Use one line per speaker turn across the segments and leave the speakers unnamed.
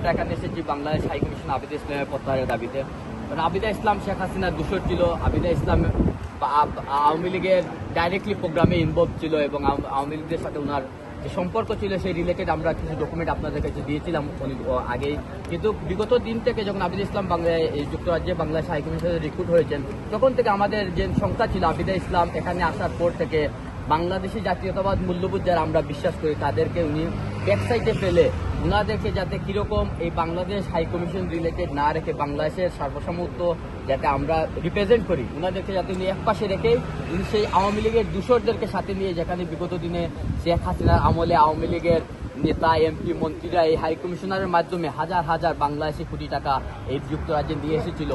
আমরা এখানে এসেছি বাংলাদেশ হাই কমিশন আবিদা ইসলামের প্রত্যাহারের দাবিতে। কারণ আবিদা ইসলাম শেখ হাসিনার দূষর ছিল, আবিদা ইসলাম আওয়ামী লীগের ডাইরেক্টলি প্রোগ্রামে ইনভলভ ছিল এবং আওয়াম- লীগের সাথে ওনার যে সম্পর্ক ছিল সেই রিলেটেড আমরা কিছু ডকুমেন্ট আপনাদের কাছে দিয়েছিলাম আগেই। কিন্তু বিগত দিন থেকে যখন আবিদা ইসলাম বাংলায়, এই যুক্তরাজ্যে বাংলাদেশ হাই কমিশনে রিক্রুট হয়েছেন, তখন থেকে আমাদের যে সংস্থা ছিল আবিদা ইসলাম এখানে আসার পর থেকে বাংলাদেশি জাতীয়তাবাদ মূল্যবোধ যারা আমরা বিশ্বাস করি, তাদেরকে উনি ব্যাকসাইডে ফেলে ওনাদেরকে যাতে কীরকম এই বাংলাদেশ হাইকমিশন রিলেটেড না রেখে বাংলাদেশের সর্বসম্মত যাতে আমরা রিপ্রেজেন্ট করি ওনাদেরকে যাতে উনি এক পাশে রেখে উনি সেই আওয়ামী লীগের দূষরদেরকে সাথে নিয়ে যেখানে বিগত দিনে শেখ হাসিনার আমলে আওয়ামী লীগের নেতা এমপি মন্ত্রীরা এই হাই কমিশনারের মাধ্যমে হাজার হাজার বাংলাদেশি কোটি টাকা এই যুক্তরাজ্যে নিয়ে এসেছিল।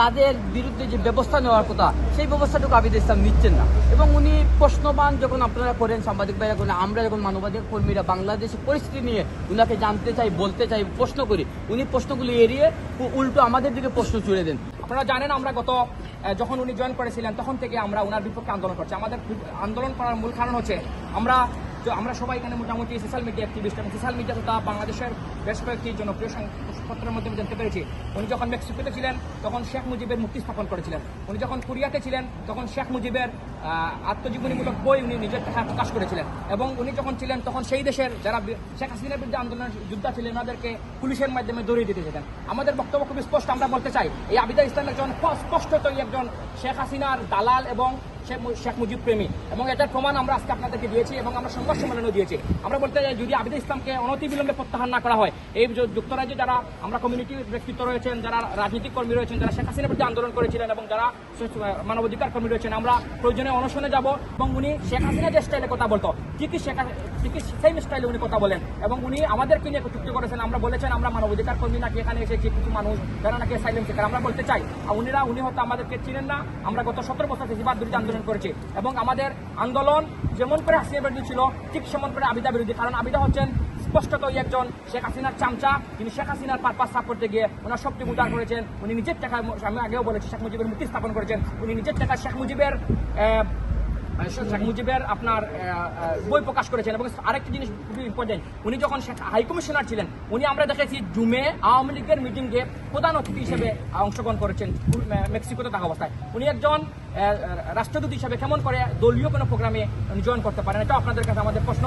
তাদের বিরুদ্ধে যে ব্যবস্থা নেওয়ার কথা, সেই ব্যবস্থাটুকু আবিদ ইসলাম নিচ্ছেন না। এবং উনি প্রশ্নবান যখন আপনারা করেন, সাংবাদিক ভাইরা করেন, আমরা যখন মানবাধিকার কর্মীরা বাংলাদেশের পরিস্থিতি নিয়ে উনাকে জানতে চাই, বলতে চাই, প্রশ্ন করি, উনি প্রশ্নগুলি এড়িয়ে উল্টো আমাদের দিকে প্রশ্ন ছুড়ে দেন।
আপনারা জানেন আমরা গত যখন উনি জয়েন করেছিলেন, তখন থেকে আমরা ওনার বিপক্ষে আন্দোলন করছি। আমাদের আন্দোলন করার মূল কারণ হচ্ছে আমরা তো আমরা সবাই এখানে মোটামুটি সোশ্যাল মিডিয়া অ্যাক্টিভিস্ট এবং সোশ্যাল মিডিয়া তথা বাংলাদেশের বেশ কয়েকটি জনপ্রিয় সংবাদপত্রের মাধ্যমে জানতে পেরেছি। উনি যখন মেক্সিকোতে ছিলেন, তখন শেখ মুজিবের মুক্তি স্থাপন করেছিলেন। উনি যখন কোরিয়াতে ছিলেন, তখন শেখ মুজিবের আত্মজীবনীমূলক বই উনি নিজের টাকা প্রকাশ করেছিলেন। এবং উনি যখন ছিলেন, তখন সেই দেশের যারা শেখ হাসিনার বিরুদ্ধে আন্দোলনের যোদ্ধা ছিলেন, ওনাদেরকে পুলিশের মাধ্যমে দৌড়িয়ে দিতে যেতেন। আমাদের বক্তব্য খুবই স্পষ্ট, আমরা বলতে চাই, এই আবিদা ইসলাম একজন স্পষ্টতই একজন শেখ হাসিনার দালাল এবং মু- শেখ মুজিব প্রেমী। এবং এটার প্রমাণ আমরা আজকে আপনাদেরকে দিয়েছি এবং আমরা সংবাদ সম্মেলনও দিয়েছি। আমরা বলতে চাই, যদি আবিদা ইসলামকে অনতিবিলম্বে প্রত্যাহার না করা হয়, এই যুক্তরাজ্যে যারা আমরা কমিউনিটি ব্যক্তিত্ব রয়েছেন, যারা রাজনৈতিক কর্মী রয়েছেন, যারা শেখ হাসিনার প্রতি আন্দোলন করেছিলেন এবং যারা মানবাধিকার কর্মী রয়েছেন, আমরা প্রয়োজনে অনশনে যাব এবং উনি শেখ হাসিনা যে স্টাইলে কথা বলতো কি কি শেখ ঠিকই সেম স্টাইলে উনি কথা বলেন? এবং উনি আমাদেরকে নিয়ে চুক্তি করেছেন। আমরা বলেছেন, আমরা মানবাধিকার কর্মী নাকি এখানে এসেছি, কিছু মানুষ যারা নাকি সাইলেন্স শিকার আমরা বলতে চাই, আর উনিরা, উনি হয়তো আমাদেরকে চিনেন না। আমরা গত সতেরো বছর ফেসিবাদ বিরুদ্ধে আন্দোলন করেছি এবং আমাদের আন্দোলন যেমন করে হাসিনা বিরোধী ছিল, ঠিক সেমন করে আবিদা বিরোধী। কারণ আবিদা হচ্ছেন স্পষ্টতই একজন শেখ হাসিনার চামচা। তিনি শেখ হাসিনার পারপাস সাফ করতে গিয়ে ওনার শক্তি উদ্ধার করেছেন। উনি নিজের টাকায় আমি আগেও বলেছি, শেখ মুজিবের মুক্তি স্থাপন করেছেন। উনি নিজের টাকা শেখ মুজিবের শেখ মুজিবের আপনার বই প্রকাশ করেছেন। এবং আরেকটি জিনিস খুবই ইম্পর্টেন্ট উনি যখন শেখ, হাই ছিলেন, উনি আমরা দেখেছি জুমে আওয়ামী লীগের মিটিংয়ে প্রধান অতিথি হিসেবে অংশগ্রহণ করেছেন মেক্সিকোতে থাকা অবস্থায়। উনি একজন রাষ্ট্রদূত হিসেবে কেমন করে দলীয় কোনো প্রোগ্রামে জয়েন করতে পারেন এটা আপনাদের কাছে আমাদের প্রশ্ন।